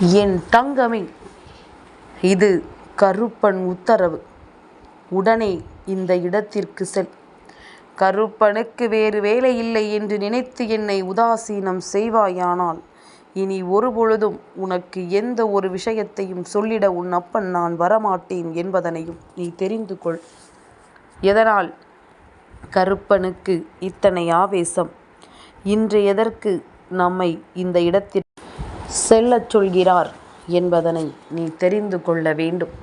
என் தங்கமே இது கருப்பன் உத்தரவு. உடனே இந்த இடத்திற்கு செல். கருப்பனுக்கு வேறு வேலையில்லை என்று நினைத்து என்னை உதாசீனம் செய்வாயானால் இனி ஒருபொழுதும் உனக்கு எந்த ஒரு விஷயத்தையும் சொல்லிட உன் அப்பன் நான் வரமாட்டேன் என்பதனையும் நீ தெரிந்து கொள். எதனால்? கருப்பனுக்கு இத்தனை ஆவேசம். இன்று எதற்கு நம்மை இந்த இடத்தில் செல்லச் சொல்கிறார் என்பதனை நீ தெரிந்து கொள்ள வேண்டும்.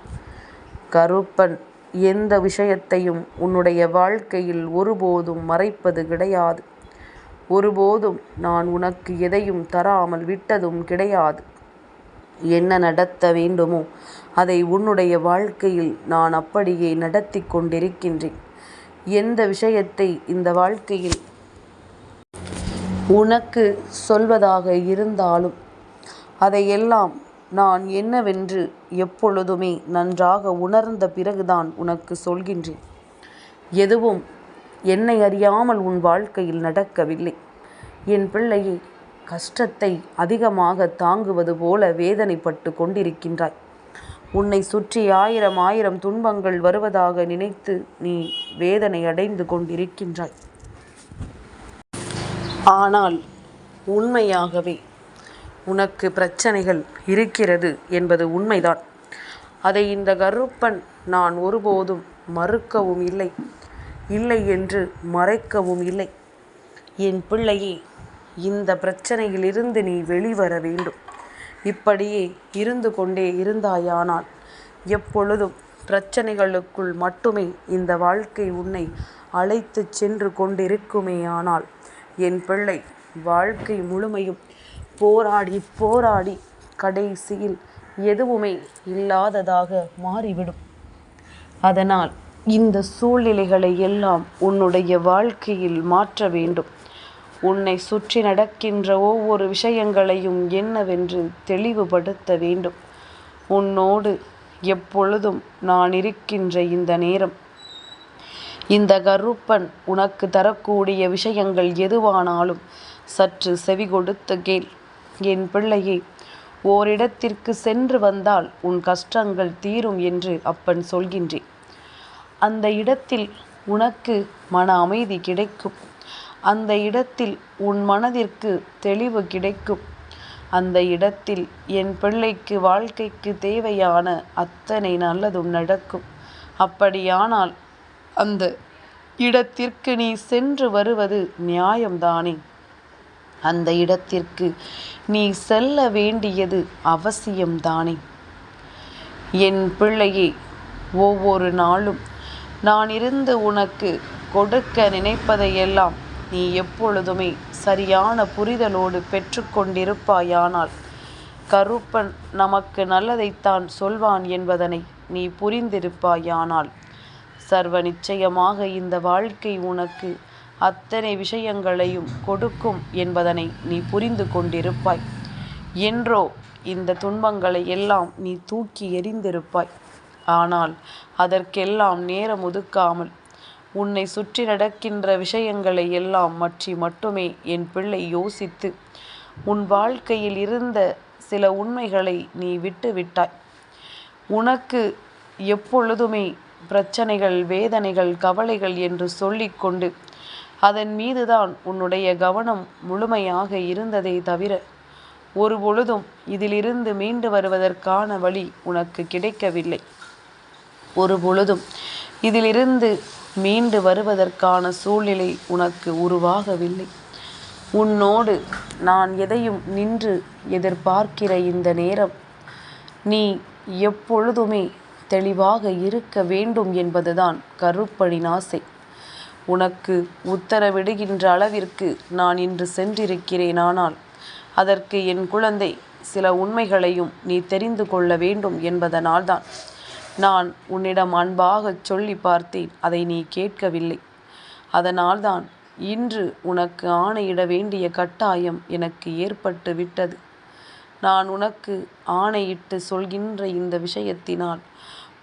கருப்பன் எந்த விஷயத்தையும் உன்னுடைய வாழ்க்கையில் ஒருபோதும் மறைப்பது கிடையாது. ஒருபோதும் நான் உனக்கு எதையும் தராமல் விட்டதும் கிடையாது. என்ன நடத்த வேண்டுமோ அதை உன்னுடைய வாழ்க்கையில் நான் அப்படியே நடத்தி கொண்டிருக்கின்றேன். எந்த விஷயத்தை இந்த வாழ்க்கையில் உனக்கு சொல்வதாக இருந்தாலும் அதையெல்லாம் நான் என்னவென்று எப்பொழுதுமே நன்றாக உணர்ந்த பிறகுதான் உனக்கு சொல்கின்றேன். எதுவும் என்னை அறியாமல் உன் வாழ்க்கையில் நடக்கவில்லை. என் பிள்ளையை கஷ்டத்தை அதிகமாக தாங்குவது போல வேதனைப்பட்டு கொண்டிருக்கின்றாய். உன்னை சுற்றி ஆயிரம் ஆயிரம் துன்பங்கள் வருவதாக நினைத்து நீ வேதனை அடைந்து கொண்டிருக்கின்றாய். ஆனால் உண்மையாகவே உனக்கு பிரச்சனைகள் இருக்கிறது என்பது உண்மைதான். அதை இந்த கருப்பன் நான் ஒருபோதும் மறுக்கவும் இல்லை. இல்லை என்று மறைக்கவும் இல்லை. என் பிள்ளையே இந்த பிரச்சனையிலிருந்து நீ வெளிவர வேண்டும். இப்படியே இருந்து கொண்டே இருந்தாயானால் எப்பொழுதும் பிரச்சனைகளுக்குள் மட்டுமே இந்த வாழ்க்கை உன்னை அழைத்து சென்று கொண்டிருக்குமேயானால் என் பிள்ளை வாழ்க்கை முழுமையும் போராடி போராடி கடைசியில் எதுவுமே இல்லாததாக மாறிவிடும். அதனால் இந்த சூழ்நிலைகளை எல்லாம் உன்னுடைய வாழ்க்கையில் மாற்ற வேண்டும். உன்னை சுற்றி நடக்கின்ற ஒவ்வொரு விஷயங்களையும் என்னவென்று தெளிவுபடுத்த வேண்டும். உன்னோடு எப்பொழுதும் நான் இருக்கின்ற இந்த நேரம். இந்த கருப்பன் உனக்கு தரக்கூடிய விஷயங்கள் எதுவானாலும் சற்று செவி கொடுத்து கேள். என் பிள்ளையே ஓரிடத்திற்கு சென்று வந்தால் உன் கஷ்டங்கள் தீரும் என்று அப்பன் சொல்கின்றேன். அந்த இடத்தில் உனக்கு மன அமைதி கிடைக்கும். அந்த இடத்தில் உன் மனதிற்கு தெளிவு கிடைக்கும். அந்த இடத்தில் என் பிள்ளைக்கு வாழ்க்கைக்கு தேவையான அத்தனை நல்லதும் நடக்கும். அப்படியானால் அந்த இடத்திற்கு நீ சென்று வருவது நியாயம்தானே? அந்த இடத்திற்கு நீ செல்ல வேண்டியது அவசியம்தானே. என் பிள்ளையே ஒவ்வொரு நாளும் நான் இருந்து உனக்கு கொடுக்க நினைப்பதையெல்லாம் நீ எப்பொழுதுமே சரியான புரிதலோடு பெற்றுக்கொண்டிருப்பாயானால் கருப்பன் நமக்கு நல்லதைத்தான் சொல்வான் என்பதனை நீ புரிந்திருப்பாயானால் சர்வ நிச்சயமாக இந்த வாழ்க்கை உனக்கு அத்தனை விஷயங்களையும் கொடுக்கும் என்பதனை நீ புரிந்து கொண்டிருப்பாய். என்றோ இந்த துன்பங்களை எல்லாம் நீ தூக்கி எறிந்திருப்பாய். ஆனால் அதற்கெல்லாம் நேரம் ஒதுக்காமல் உன்னை சுற்றி நடக்கின்ற விஷயங்களை எல்லாம் மற்றி மட்டுமே என் பிள்ளை யோசித்து உன் வாழ்க்கையில் இருந்த சில உண்மைகளை நீ விட்டு விட்டாய். உனக்கு எப்பொழுதுமே பிரச்சனைகள் வேதனைகள் கவலைகள் என்று சொல்லிக்கொண்டு அதன் மீதுதான் உன்னுடைய கவனம் முழுமையாக இருந்ததை தவிர ஒரு பொழுதும் இதிலிருந்து மீண்டு வருவதற்கான வழி உனக்கு கிடைக்கவில்லை. ஒரு பொழுதும் இதிலிருந்து மீண்டு வருவதற்கான சூழ்நிலை உனக்கு உருவாகவில்லை. உன்னோடு நான் எதையும் நின்று எதிர்பார்க்கிற இந்த நேரம் நீ எப்பொழுதுமே தெளிவாக இருக்க வேண்டும் என்பதுதான் கருப்பணின் ஆசை. உனக்கு உத்தரவிடுகின்ற அளவிற்கு நான் இன்று சென்றிருக்கிறேனானால் அதற்கு என் குழந்தை சில உண்மைகளையும் நீ தெரிந்து கொள்ள வேண்டும் என்பதனால்தான் நான் உன்னிடம் அன்பாகச் சொல்லி பார்த்தேன். அதை நீ கேட்கவில்லை. அதனால்தான் இன்று உனக்கு ஆணையிட வேண்டிய கட்டாயம் எனக்கு ஏற்பட்டு விட்டது. நான் உனக்கு ஆணையிட்டு சொல்கின்ற இந்த விஷயத்தினால்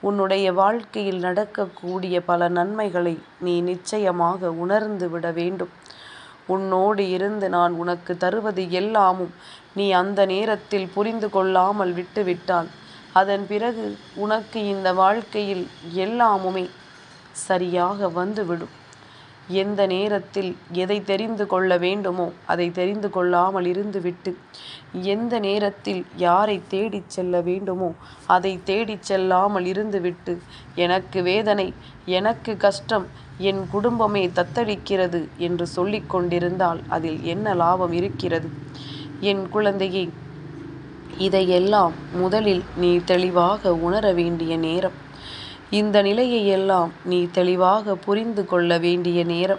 உன்னுடைய வாழ்க்கையில் நடக்கக்கூடிய பல நன்மைகளை நீ நிச்சயமாக உணர்ந்து விட வேண்டும். உன்னோடு இருந்து நான் உனக்கு தருவது எல்லாமும் நீ அந்த நேரத்தில் புரிந்து கொள்ளாமல் விட்டுவிட்டால் அதன் பிறகு உனக்கு இந்த வாழ்க்கையில் எல்லாமுமே சரியாக வந்துவிடும். எந்த நேரத்தில் எதை தெரிந்து கொள்ள வேண்டுமோ அதை தெரிந்து கொள்ளாமல் இருந்துவிட்டு எந்த நேரத்தில் யாரை தேடிச் செல்ல வேண்டுமோ அதை தேடிச் செல்லாமல் இருந்துவிட்டு எனக்கு வேதனை எனக்கு கஷ்டம் என் குடும்பமே தத்தளிக்கிறது என்று சொல்லிக் கொண்டிருந்தால் அதில் என்ன லாபம் இருக்கிறது? என் குழந்தையே இதையெல்லாம் முதலில் நீ தெளிவாக உணர வேண்டிய நேரம். இந்த நிலையை எல்லாம் நீ தெளிவாக புரிந்து கொள்ள வேண்டிய நேரம்.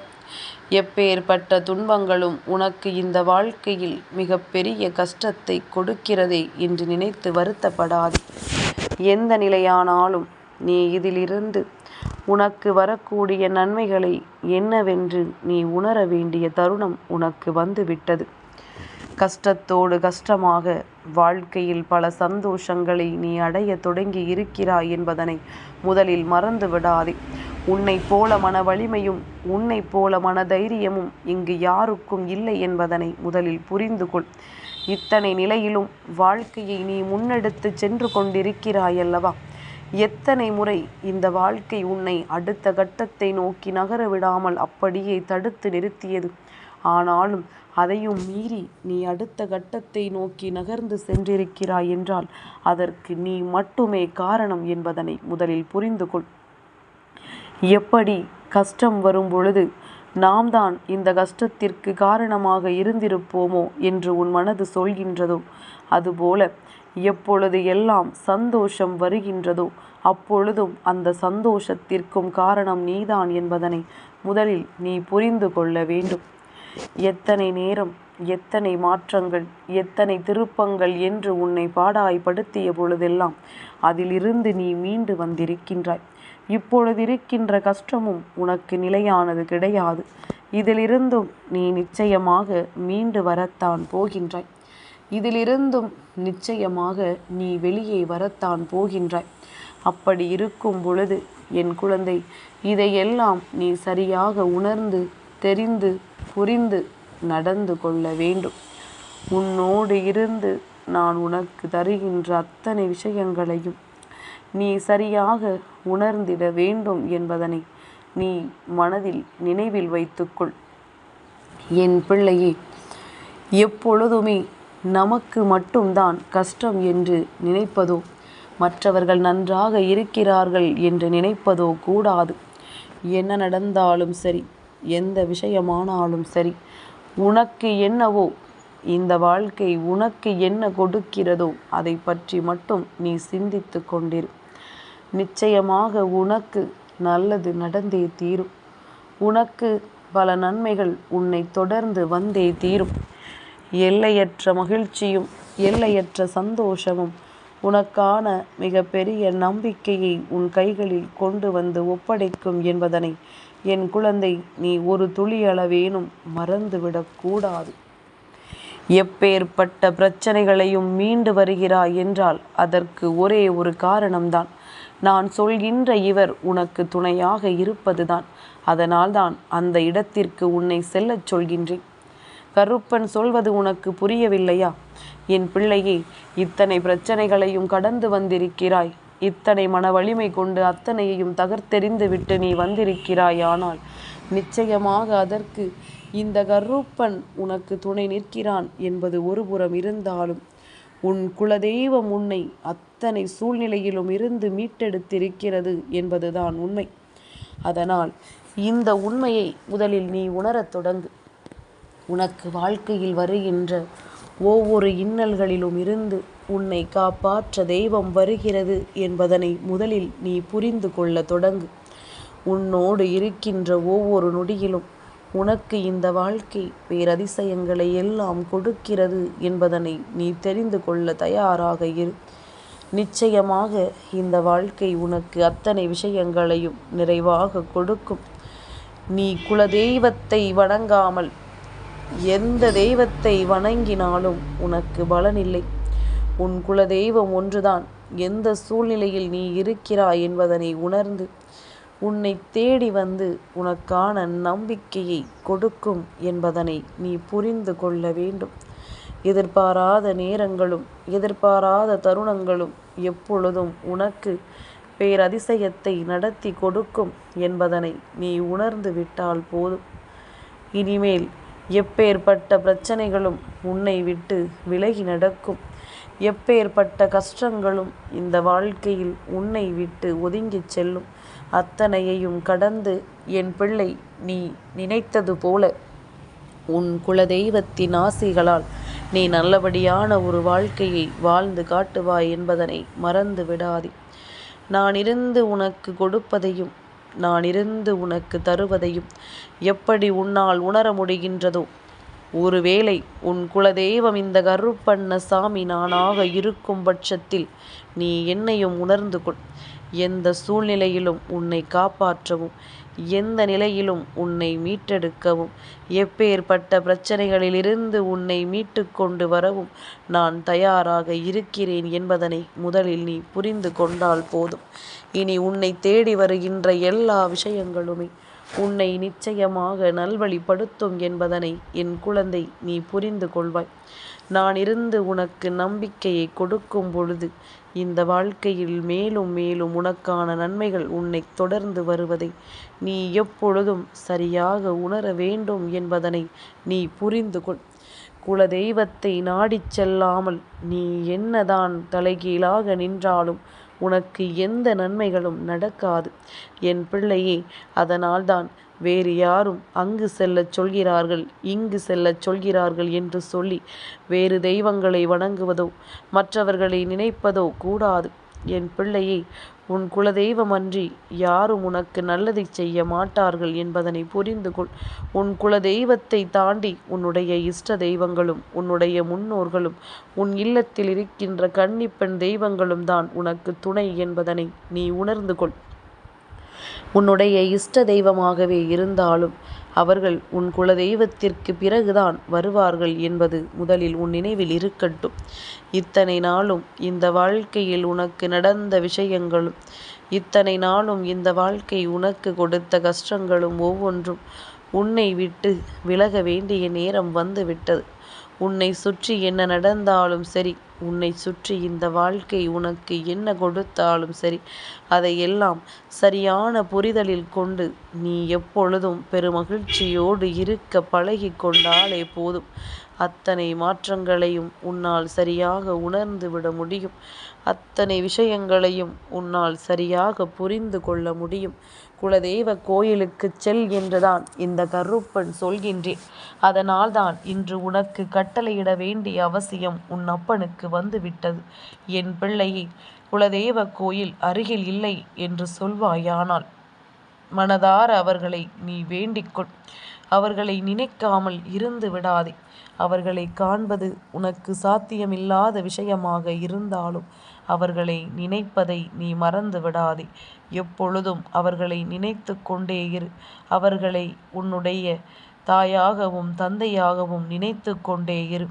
எப்பேற்பட்ட துன்பங்களும் உனக்கு இந்த வாழ்க்கையில் மிகப்பெரிய கஷ்டத்தை கொடுக்கிறதே என்று நினைத்து வருத்தப்படாது. எந்த நிலையானாலும் நீ இதிலிருந்து உனக்கு வரக்கூடிய நன்மைகளை என்னவென்று நீ உணர வேண்டிய தருணம் உனக்கு வந்துவிட்டது. கஷ்டத்தோடு கஷ்டமாக வாழ்க்கையில் பல சந்தோஷங்களை நீ அடைய தொடங்கி இருக்கிறாய் என்பதனை முதலில் மறந்து விடாதே. உன்னை போல மன வலிமையும் உன்னை போல மன தைரியமும் இங்கு யாருக்கும் இல்லை என்பதனை முதலில் புரிந்து கொள். இத்தனை நிலையிலும் வாழ்க்கையை நீ முன்னெடுத்து சென்று கொண்டிருக்கிறாய் அல்லவா எத்தனை முறை இந்த வாழ்க்கை உன்னை அடுத்த கட்டத்தை நோக்கி நகர விடாமல் அப்படியே தடுத்து நிறுத்தியது? ஆனாலும் அதையும் மீறி நீ அடுத்த கட்டத்தை நோக்கி நகர்ந்து சென்றிருக்கிறாய் என்றால் அதற்கு நீ மட்டுமே காரணம் என்பதனை முதலில் புரிந்து கொள். எப்படி கஷ்டம் வரும் பொழுது நாம் தான் இந்த கஷ்டத்திற்கு காரணமாக இருந்திருப்போமோ என்று உன் மனது சொல்கின்றதோ? அதுபோல எப்பொழுது எல்லாம் சந்தோஷம் வருகின்றதோ அப்பொழுதும் அந்த சந்தோஷத்திற்கும் காரணம் நீதான் என்பதனை முதலில் நீ புரிந்து கொள்ள வேண்டும். எத்தனை நேரம் எத்தனை மாற்றங்கள் எத்தனை திருப்பங்கள் என்று உன்னை பாடாய்படுத்திய பொழுதெல்லாம் அதிலிருந்து நீ மீண்டு வந்திருக்கின்றாய். இப்பொழுது இருக்கின்ற கஷ்டமும் உனக்கு நிலையானது கிடையாது. இதிலிருந்தும் நீ நிச்சயமாக மீண்டு வரத்தான் போகின்றாய். இதிலிருந்தும் நிச்சயமாக நீ வெளியே வரத்தான் போகின்றாய். அப்படி இருக்கும் பொழுது என் குழந்தை இதையெல்லாம் நீ சரியாக உணர்ந்து தெரிந்து புரிந்து நடந்து கொள்ள வேண்டும். உன்னோடு இருந்து நான் உனக்கு தருகின்ற அத்தனை விஷயங்களையும் நீ சரியாக உணர்ந்திட வேண்டும் என்பதனை நீ மனதில் நினைவில் வைத்துக்கொள். என் பிள்ளையே எப்பொழுதுமே நமக்கு மட்டும்தான் கஷ்டம் என்று நினைப்பதோ மற்றவர்கள் நன்றாக இருக்கிறார்கள் என்று நினைப்பதோ கூடாது. என்ன நடந்தாலும் சரி எந்த விஷயமானாலும் சரி உனக்கு என்னவோ இந்த வாழ்க்கை உனக்கு என்ன கொடுக்கிறதோ அதை பற்றி மட்டும் நீ சிந்தித்து கொண்டிரு. நிச்சயமாக உனக்கு நல்லது நடந்தே தீரும். உனக்கு பல நன்மைகள் உன்னை தொடர்ந்து வந்தே தீரும். எல்லையற்ற மகிழ்ச்சியும் எல்லையற்ற சந்தோஷமும் உனக்கான மிகப்பெரிய நம்பிக்கையை உன் கைகளில் கொண்டு வந்து ஒப்படைக்கும் என்பதனை என் குழந்தை நீ ஒரு துளி அளவேனும் மறந்துவிடக்கூடாது எப்பேற்பட்ட பிரச்சனைகளையும் மீண்டு வருகிறாய் என்றால் அதற்கு ஒரே ஒரு காரணம்தான். நான் சொல்கின்ற இவர் உனக்கு துணையாக இருப்பதுதான். அதனால்தான் அந்த இடத்திற்கு உன்னை செல்லச் சொல்கின்றேன். கருப்பன் சொல்வது உனக்கு புரியவில்லையா? என் பிள்ளையே இத்தனை பிரச்சனைகளையும் கடந்து வந்திருக்கிறாய். இத்தனை மன வலிமை கொண்டு அத்தனையையும் தகர்த்தெறிந்து விட்டு நீ வந்திருக்கிறாய் ஆனால் நிச்சயமாக அதற்கு இந்த கருப்பன் உனக்கு துணை நிற்கிறான் என்பது ஒருபுறம் இருந்தாலும் உன் குலதெய்வம் உன்னை அத்தனை சூழ்நிலையிலும் இருந்து மீட்டெடுத்திருக்கிறது என்பதுதான் உண்மை. அதனால் இந்த உண்மையை முதலில் நீ உணரத் தொடங்கு. உனக்கு வாழ்க்கையில் வருகின்ற ஒவ்வொரு இன்னல்களிலும் இருந்து உன்னை காப்பாற்ற தெய்வம் வருகிறது என்பதனை முதலில் நீ புரிந்து கொள்ள தொடங்கு. உன்னோடு இருக்கின்ற ஒவ்வொரு நொடியிலும் உனக்கு இந்த வாழ்க்கை பேரதிசயங்களை எல்லாம் கொடுக்கிறது என்பதனை நீ தெரிந்து கொள்ள தயாராக இரு. நிச்சயமாக இந்த வாழ்க்கை உனக்கு அத்தனை விஷயங்களையும் நிறைவாக கொடுக்கும். நீ குலதெய்வத்தை வணங்காமல் எந்த தெய்வத்தை வணங்கினாலும் உனக்கு பலனில்லை. உன் குலதெய்வம் ஒன்றுதான். எந்த சூழ்நிலையில் நீ இருக்கிறாய் என்பதனை உணர்ந்து உன்னை தேடி வந்து உனக்கான நம்பிக்கையை கொடுக்கும் என்பதனை நீ புரிந்து கொள்ள வேண்டும். எதிர்பாராத நேரங்களும் எதிர்பாராத தருணங்களும் எப்பொழுதும் உனக்கு பேரதிசயத்தை நடத்தி கொடுக்கும் என்பதனை நீ உணர்ந்து விட்டால் போதும். இனிமேல் எப்பேற்பட்ட பிரச்சனைகளும் உன்னை விட்டு விலகி நடக்கும். எப்பேற்பட்ட கஷ்டங்களும் இந்த வாழ்க்கையில் உன்னை விட்டு ஒதுங்கிச் செல்லும். அத்தனையையும் கடந்து என் பிள்ளை நீ நினைத்தது போல. உன் குலதெய்வத்தின் ஆசிகளால் நீ நல்லபடியான ஒரு வாழ்க்கையை வாழ்ந்து காட்டுவாய் என்பதனை மறந்து விடாதே. நான் இருந்து உனக்கு கொடுப்பதையும் நான் இருந்து உனக்கு தருவதையும் எப்படி உன்னால் உணர முடிகின்றதோ ஒருவேளை உன் குலதெய்வம் இந்த கருப்பண்ண சாமி நானாக இருக்கும் பட்சத்தில் நீ என்னையும் உணர்ந்து கொள். எந்த சூழ்நிலையிலும் உன்னை காப்பாற்றவும் எந்த நிலையிலும் உன்னை மீட்டெடுக்கவும் எப்பேற்பட்ட பிரச்சனைகளிலிருந்து உன்னை மீட்டு கொண்டு வரவும் நான் தயாராக இருக்கிறேன் என்பதனை முதலில் நீ புரிந்து கொண்டால் போதும். இனி உன்னை தேடி வருகின்ற எல்லா விஷயங்களுமே உன்னை நிச்சயமாக நல்வழிப்படுத்தும் என்பதனை என் குழந்தை நீ புரிந்து கொள்வாய். நான் இருந்து உனக்கு நம்பிக்கையை கொடுக்கும் பொழுது இந்த வாழ்க்கையில் மேலும் மேலும் உனக்கான நன்மைகள் உன்னை தொடர்ந்து வருவதை நீ எப்பொழுதும் சரியாக உணர வேண்டும் என்பதனை நீ புரிந்து கொள். குலதெய்வத்தை நாடிச் செல்லாமல் நீ என்னதான் தலைகீழாக நின்றாலும் உனக்கு எந்த நன்மைகளும் நடக்காது. என் பிள்ளையே அதனால்தான் வேறு யாரும் அங்கு செல்லச் சொல்கிறார்கள் இங்கு செல்லச் சொல்கிறார்கள் என்று சொல்லி வேறு தெய்வங்களை வணங்குவதோ மற்றவர்களை நினைப்பதோ கூடாது. என் பிள்ளையை உன் குலதெய்வம் அன்றி யாரும் உனக்கு நல்லதை செய்ய மாட்டார்கள் என்பதனை புரிந்து கொள். உன் குலதெய்வத்தை தாண்டி உன்னுடைய இஷ்ட தெய்வங்களும் உன்னுடைய முன்னோர்களும் உன் இல்லத்தில் இருக்கின்ற கன்னிப்பெண் தெய்வங்களும் தான் உனக்கு துணை என்பதனை நீ உணர்ந்து கொள். உன்னுடைய இஷ்ட தெய்வமாகவே இருந்தாலும் அவர்கள் உன் குலதெய்வத்திற்கு பிறகுதான் வருவார்கள் என்பது முதலில் உன் நினைவில் இருக்கட்டும். இத்தனை நாளும் இந்த வாழ்க்கையில் உனக்கு நடந்த விஷயங்களும் இத்தனை நாளும் இந்த வாழ்க்கை உனக்கு கொடுத்த கஷ்டங்களும் ஒவ்வொன்றும் உன்னை விட்டு விலக வேண்டிய நேரம் வந்துவிட்டது உன்னை சுற்றி என்ன நடந்தாலும் சரி உன்னை சுற்றி இந்த வாழ்க்கை உனக்கு என்ன கொடுத்தாலும் சரி அதையெல்லாம் சரியான புரிதலில் கொண்டு நீ எப்பொழுதும் பெருமகிழ்ச்சியோடு இருக்க பழகி கொண்டாலே போதும். அத்தனை மாற்றங்களையும் உன்னால் சரியாக உணர்ந்து விட முடியும். அத்தனை விஷயங்களையும் உன்னால் சரியாக புரிந்து கொள்ள முடியும். குலதெய்வ கோயிலுக்கு செல் என்றுதான் இந்த கருப்பன் சொல்கின்றேன். அதனால்தான் இன்று உனக்கு கட்டளையிட வேண்டிய அவசியம் உன் அப்பனுக்கு வந்துவிட்டது. என் பிள்ளையை குலதெய்வ கோயில் அருகில் இல்லை என்று சொல்வாயானால் மனதார அவர்களை நீ வேண்டிக்கொள். அவர்களை நினைக்காமல் இருந்து விடாதே. அவர்களை காண்பது உனக்கு சாத்தியமில்லாத விஷயமாக இருந்தாலும் அவர்களை நினைப்பதை நீ மறந்து விடாதே எப்பொழுதும் அவர்களை நினைத்து கொண்டே இரு. அவர்களை உன்னுடைய தாயாகவும் தந்தையாகவும் நினைத்து கொண்டே இரு.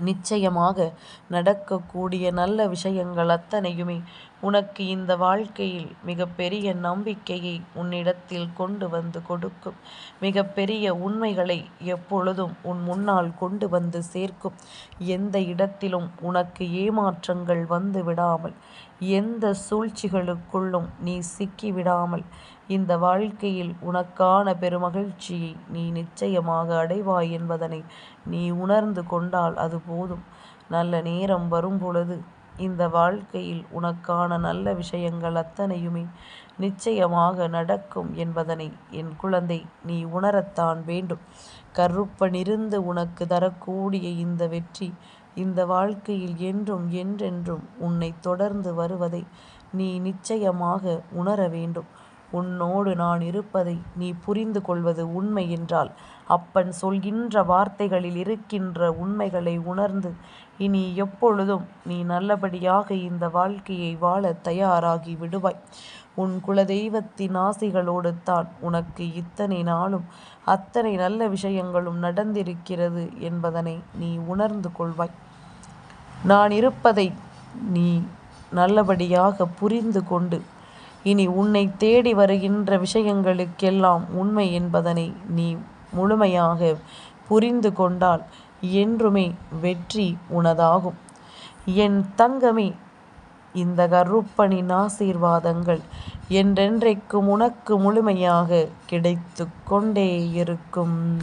நிச்சயமாக நடக்கக்கூடிய நல்ல விஷயங்கள் அத்தனையுமே உனக்கு இந்த வாழ்க்கையில் மிகப்பெரிய நம்பிக்கையை உன்னிடத்தில் கொண்டு வந்து கொடுக்கும். மிகப்பெரிய உண்மைகளை எப்பொழுதும் உன் முன்னால் கொண்டு வந்து சேர்க்கும். எந்த இடத்திலும் உனக்கு ஏமாற்றங்கள் வந்து விடாமல் எந்த சூழ்ச்சிகளுக்குள்ளும் நீ சிக்கிவிடாமல் இந்த வாழ்க்கையில் உனக்கான பெருமகிழ்ச்சியை நீ நிச்சயமாக அடைவாய் என்பதனை நீ உணர்ந்து கொண்டால் அது போதும். நல்ல நேரம் வரும் பொழுது இந்த வாழ்க்கையில் உனக்கான நல்ல விஷயங்கள் அத்தனையுமே நிச்சயமாக நடக்கும் என்பதனை என் குழந்தை நீ உணரத்தான் வேண்டும். கருப்பனிருந்து உனக்கு தரக்கூடிய இந்த வெற்றி இந்த வாழ்க்கையில் என்றும் என்றென்றும் உன்னை தொடர்ந்து வருவதை நீ நிச்சயமாக உணர வேண்டும். உன்னோடு நான் இருப்பதை நீ புரிந்து கொள்வது உண்மை என்றால் அப்பன் சொல்கின்ற வார்த்தைகளில் இருக்கின்ற உண்மைகளை உணர்ந்து இனி எப்பொழுதும் நீ நல்லபடியாக இந்த வாழ்க்கையை வாழ தயாராகி விடுவாய். உன் குலதெய்வத்தின் ஆசைகளோடு தான் உனக்கு இத்தனை நாளும் அத்தனை நல்ல விஷயங்களும் நடந்திருக்கிறது என்பதனை நீ உணர்ந்து கொள்வாய். நான் இருப்பதை நீ நல்லபடியாக புரிந்து கொண்டு இனி உன்னை தேடி வருகின்ற விஷயங்களுக்கெல்லாம் உண்மை என்பதனை நீ முழுமையாக புரிந்து கொண்டால் என்றுமே வெற்றி உனதாகும். என் தங்கமே இந்த கருப்பனின் ஆசீர்வாதங்கள் என்றென்றைக்கும் உனக்கு முழுமையாக கிடைத்துக் கொண்டே இருக்கும்.